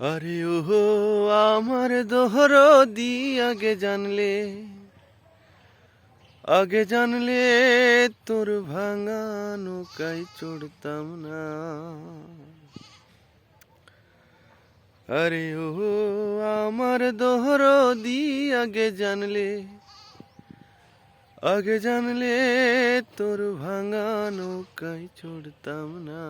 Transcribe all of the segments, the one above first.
আরে ওহো, আমার দোহর দি আগে জানলে আগে জানলে তোর ভাঙা নৌকায় চড়তাম না। আরে ও আমার দোহর দি আগে জানলে আগে জানলে তোর ভাঙা নৌকায় চড়তাম না।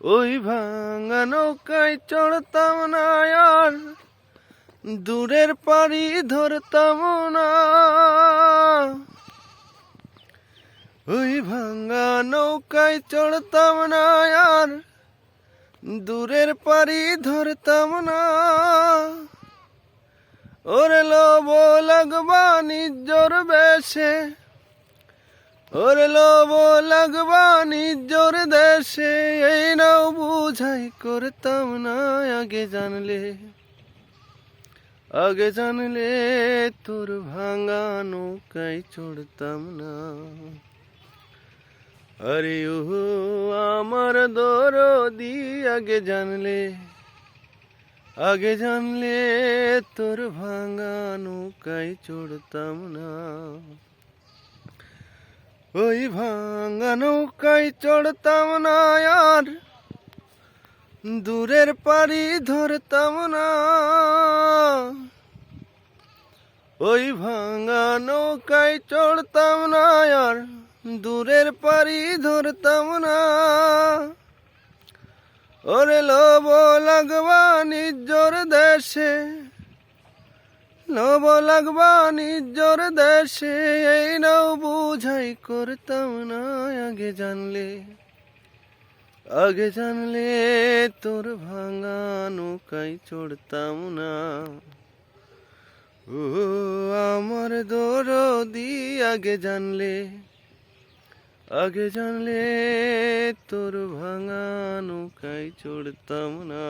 ওই ভাঙা নৌকায় চড়তাম না আর দূরের পাড়ি ধরতাম না। ওই ভাঙা নৌকায় চড়তাম না আর দূরের পাড়ি ধরতাম না। ওরে লোব লাগবা নিজর বেশে ওরে লোব লাগবা নিজর দেশে, এই নাও বুঝাই করতাম না, আগে জানলে। আগে জানলে তোর ভাঙা নৌকায় চড়তাম না। আরে ও আমার দরদি আগে জানলে আগে জানলে তোর ভাঙা নৌকায় চড়তাম না। ওই ভাঙা নৌকায় চড়তাম না আর, দূরের পাড়ি ধরতাম না। ওই ভাঙা নৌকায় চড়তাম না আর, দূরের পাড়ি ধরতাম না। ওরে লোব লাগবা নিজর দেশে লোব লাগবা নিজর দেশে, এই নাও বুঝাই করতাম না, আগে জানলে আগে জানলে তোর ভাঙা নৌকায় চড়তাম না। ও, আমার দরদি আগে জানলে আগে জানলে তোর ভাঙা নৌকায় চড়তাম না।